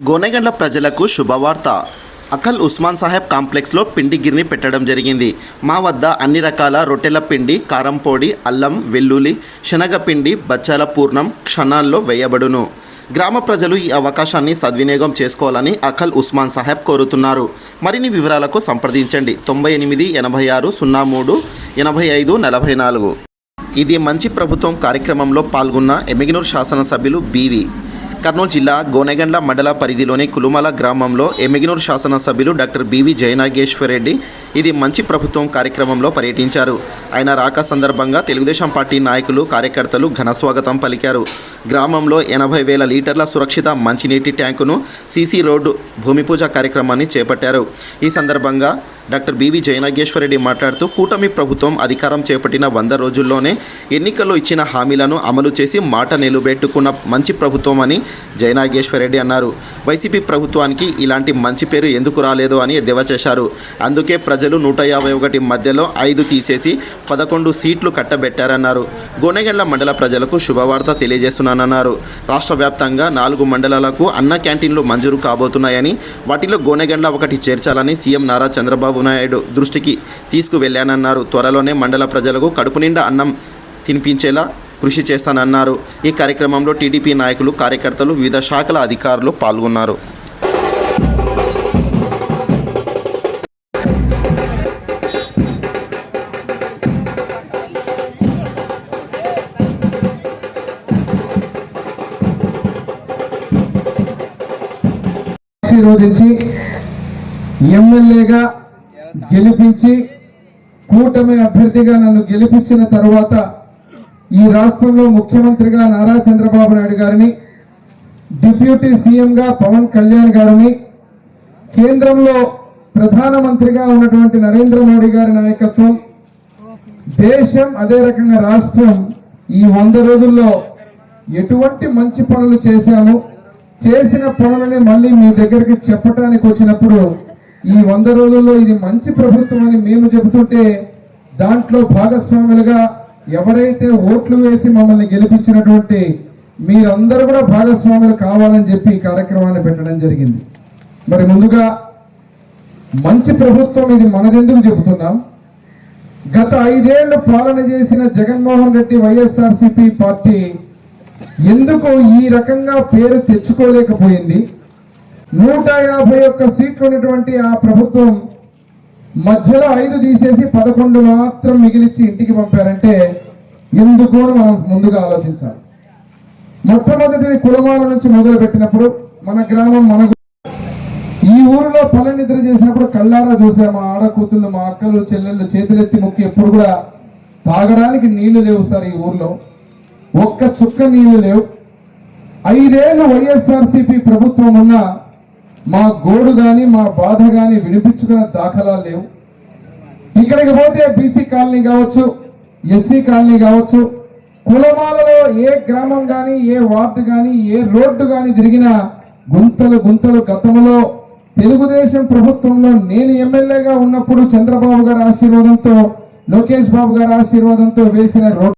గోనెగండ్ల ప్రజలకు శుభవార్త. అకల్ ఉస్మాన్ సాహెబ్ కాంప్లెక్స్లో పిండి గిర్ని పెట్టడం జరిగింది. మా వద్ద అన్ని రకాల రొట్టెల పిండి కారం పొడి అల్లం వెల్లుల్లి శనగపిండి బచ్చాల పూర్ణం క్షణాల్లో వేయబడును. గ్రామ ప్రజలు ఈ అవకాశాన్ని సద్వినియోగం చేసుకోవాలని అఖల్ ఉస్మాన్ సాహెబ్ కోరుతున్నారు. మరిన్ని వివరాలకు సంప్రదించండి. తొంభై ఎనిమిది ఎనభై ఆరు సున్నా మూడు ఎనభై ఐదు నలభై నాలుగు. ఇది మంచి ప్రభుత్వం కార్యక్రమంలో పాల్గొన్న ఎమిగినూర్ శాసనసభ్యులు బీవి కర్నూలు జిల్లా గోనెగండ్ల మండల పరిధిలోని కులుమల గ్రామంలో ఎమిగినూరు శాసనసభ్యులు డాక్టర్ బివి జయనాగేశ్వర్ రెడ్డి ఇది మంచి ప్రభుత్వం కార్యక్రమంలో పర్యటించారు. ఆయన రాక సందర్భంగా తెలుగుదేశం పార్టీ నాయకులు కార్యకర్తలు ఘన స్వాగతం పలికారు. గ్రామంలో ఎనభై వేల లీటర్ల సురక్షిత మంచినీటి ట్యాంకును సీసీ రోడ్డు భూమి పూజ కార్యక్రమాన్ని చేపట్టారు. ఈ సందర్భంగా డాక్టర్ బివి జయనాగేశ్వరరెడ్డి మాట్లాడుతూ కూటమి ప్రభుత్వం అధికారం చేపట్టిన వంద రోజుల్లోనే ఎన్నికల్లో ఇచ్చిన హామీలను అమలు చేసి మాట నిలబెట్టుకున్న మంచి ప్రభుత్వం అని జయనాగేశ్వరరెడ్డి అన్నారు. వైసీపీ ప్రభుత్వానికి ఇలాంటి మంచి పేరు ఎందుకు రాలేదో అని ఎద్దేవా చేశారు. అందుకే ప్రజలు నూట యాభై ఒకటి మధ్యలో ఐదు తీసేసి పదకొండు సీట్లు కట్టబెట్టారన్నారు. గోనెగండ్ల మండల ప్రజలకు శుభవార్త తెలియజేస్తున్నానన్నారు. రాష్ట్ర వ్యాప్తంగా నాలుగు మండలాలకు అన్న క్యాంటీన్లు మంజూరు కాబోతున్నాయని వాటిలో గోనెగండ్ల ఒకటి చేర్చాలని సీఎం నారా చంద్రబాబు నాయుడు దృష్టికి తీసుకువెళ్ళానన్నారు త్వరలోనే మండల ప్రజలకు కడుపు నిండా అన్నం తినిపించేలా కృషి చేస్తానన్నారు. ఈ కార్యక్రమంలో టీడీపీ నాయకులు కార్యకర్తలు వివిధ శాఖల అధికారులు పాల్గొన్నారు. ఆశీర్వదించి ఎమ్మెల్యేగా గెలిపించి కూటమి అభ్యర్థిగా నన్ను గెలిపించిన తర్వాత ఈ రాష్ట్రంలో ముఖ్యమంత్రిగా నారా చంద్రబాబు నాయుడు గారిని డిప్యూటీ సీఎంగా పవన్ కళ్యాణ్ గారిని కేంద్రంలో ప్రధానమంత్రిగా ఉన్నటువంటి నరేంద్ర మోడీ గారి నాయకత్వం దేశం అదే రకంగా రాష్ట్రం ఈ వంద రోజుల్లో ఎటువంటి మంచి పనులు చేశాము చేసిన పనులని మళ్ళీ మీ దగ్గరికి చెప్పడానికి వచ్చినప్పుడు ఈ వంద రోజుల్లో ఇది మంచి ప్రభుత్వం అని మేము చెబుతుంటే దాంట్లో భాగస్వాములుగా ఎవరైతే ఓట్లు వేసి మమ్మల్ని గెలిపించినటువంటి మీరందరూ కూడా భాగస్వాములు కావాలని చెప్పి ఈ కార్యక్రమాన్ని పెట్టడం జరిగింది. మరి ముందుగా మంచి ప్రభుత్వం ఇది మనదెందుకు చెబుతున్నాం? గత ఐదేళ్ళు పాలన చేసిన జగన్మోహన్ రెడ్డి వైఎస్ఆర్సిపి పార్టీ ఎందుకు ఈ రకంగా పేరు తెచ్చుకోలేకపోయింది? నూట యాభై ఒక్క సీట్లు ఉన్నటువంటి ఆ ప్రభుత్వం మధ్యలో ఐదు తీసేసి పదకొండు మాత్రం మిగిలిచ్చి ఇంటికి పంపారంటే ఎందుకు మనం ముందుగా ఆలోచించాలి. మొట్టమొదటిది కులమాల నుంచి మొదలు పెట్టినప్పుడు మన గ్రామం మన ఈ ఊరిలో పల్లె నిద్ర చేసినప్పుడు కళ్ళారా చూసా మా ఆడకూతుళ్ళు మా అక్కలు చెల్లెళ్ళు చేతులెత్తి ముక్కి ఎప్పుడు కూడా తాగడానికి నీళ్ళు లేవు సార్ ఈ ఊర్లో. ఒక్క చుక్క నీళ్ళు లేవు. ఐదేళ్ళు వైఎస్ఆర్సీపీ ప్రభుత్వం ఉన్న మా గోడు కానీ మా బాధ కానీ వినిపించుకున్న దాఖలాలు లేవు. ఇక్కడికి పోతే బీసీ కాలనీ కావచ్చు ఎస్సీ కాలనీ కావచ్చు కులమాలలో ఏ గ్రామం కానీ ఏ వార్డు కానీ ఏ రోడ్డు కానీ తిరిగినా గుంతలు గుంతలు గతంలో తెలుగుదేశం ప్రభుత్వంలో నేను ఎమ్మెల్యేగా ఉన్నప్పుడు చంద్రబాబు గారి ఆశీర్వాదంతో లోకేష్ బాబు గారి ఆశీర్వాదంతో వేసిన రోడ్డు